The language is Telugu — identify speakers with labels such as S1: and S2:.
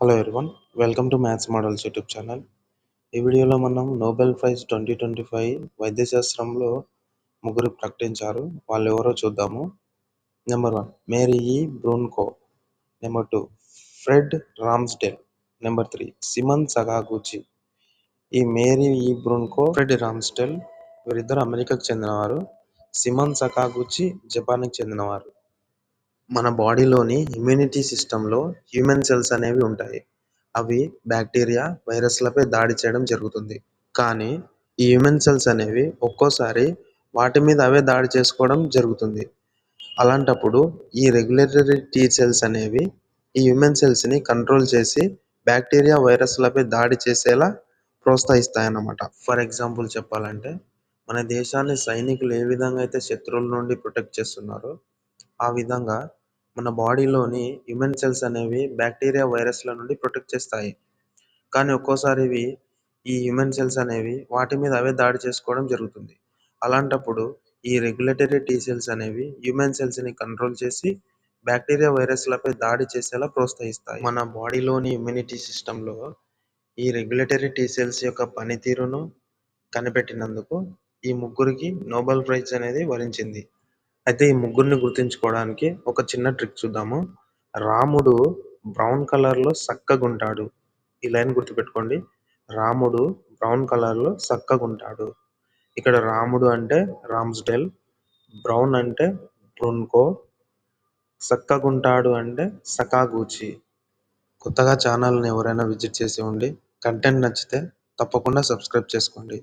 S1: Hello everyone welcome to maths models YouTube channel ఈ వీడియోలో మనం Nobel prize twenty twenty five వైద్యశాస్త్రంలో ముగ్గురు ప్రకటించారు. వాళ్ళు ఎవరో చూద్దాము. Number one Mary E Brunkow number two Fred Ramsdell number three Simon Sakaguchi ఈ మేరీ ఈ బ్రూన్కో ఫ్రెడ్ రామ్స్డేల్ వీరిద్దరు అమెరికాకు చెందినవారు. సిమన్ సకాగుచి జపాన్కి చెందినవారు. మన బాడీలోని ఇమ్యూనిటీ సిస్టంలో హ్యూమన్ సెల్స్ అనేవి ఉంటాయి. అవి బ్యాక్టీరియా వైరస్లపై దాడి చేయడం జరుగుతుంది. కానీ ఈ హ్యూమన్ సెల్స్ అనేవి ఒక్కోసారి వాటి మీద అవే దాడి చేసుకోవడం జరుగుతుంది. అలాంటప్పుడు ఈ రెగ్యులేటరీ టీ సెల్స్ అనేవి ఈ హ్యూమన్ సెల్స్ని కంట్రోల్ చేసి బ్యాక్టీరియా వైరస్లపై దాడి చేసేలా ప్రోత్సహిస్తాయన్నమాట. ఫర్ ఎగ్జాంపుల్ చెప్పాలంటే మన దేశాన్ని సైనికులు ఏ విధంగా అయితే శత్రువుల నుండి ప్రొటెక్ట్ చేస్తున్నారో ఆ విధంగా మన బాడీలోని హ్యూమన్ సెల్స్ అనేవి బ్యాక్టీరియా వైరస్ల నుండి ప్రొటెక్ట్ చేస్తాయి. కానీ ఒక్కోసారి ఇవి ఈ హ్యూమన్ సెల్స్ అనేవి వాటి మీద అవే దాడి చేసుకోవడం జరుగుతుంది. అలాంటప్పుడు ఈ రెగ్యులేటరీ టీ సెల్స్ అనేవి హ్యూమన్ సెల్స్ని కంట్రోల్ చేసి బ్యాక్టీరియా వైరస్లపై దాడి చేసేలా ప్రోత్సహిస్తాయి. మన బాడీలోని ఇమ్యూనిటీ సిస్టంలో ఈ రెగ్యులేటరీ టీ సెల్స్ యొక్క పనితీరును కనిపెట్టినందుకు ఈ ముగ్గురికి నోబెల్ ప్రైజ్ అనేది వరించింది. అయితే ఈ ముగ్గురిని గుర్తుంచుకోవడానికి ఒక చిన్న ట్రిక్ చూద్దాము. రాముడు బ్రౌన్ కలర్లో సక్కగుంటాడు. ఈ లైన్ గుర్తుపెట్టుకోండి. రాముడు బ్రౌన్ కలర్లో సక్కగుంటాడు. ఇక్కడ రాముడు అంటే రామ్స్డెల్ బ్రౌన్ అంటే బ్రున్కో సక్కగుంటాడు అంటే సకాగూచి. కొత్తగా ఛానల్ని ఎవరైనా విజిట్ చేసి ఉండి కంటెంట్ నచ్చితే తప్పకుండా సబ్స్క్రైబ్ చేసుకోండి.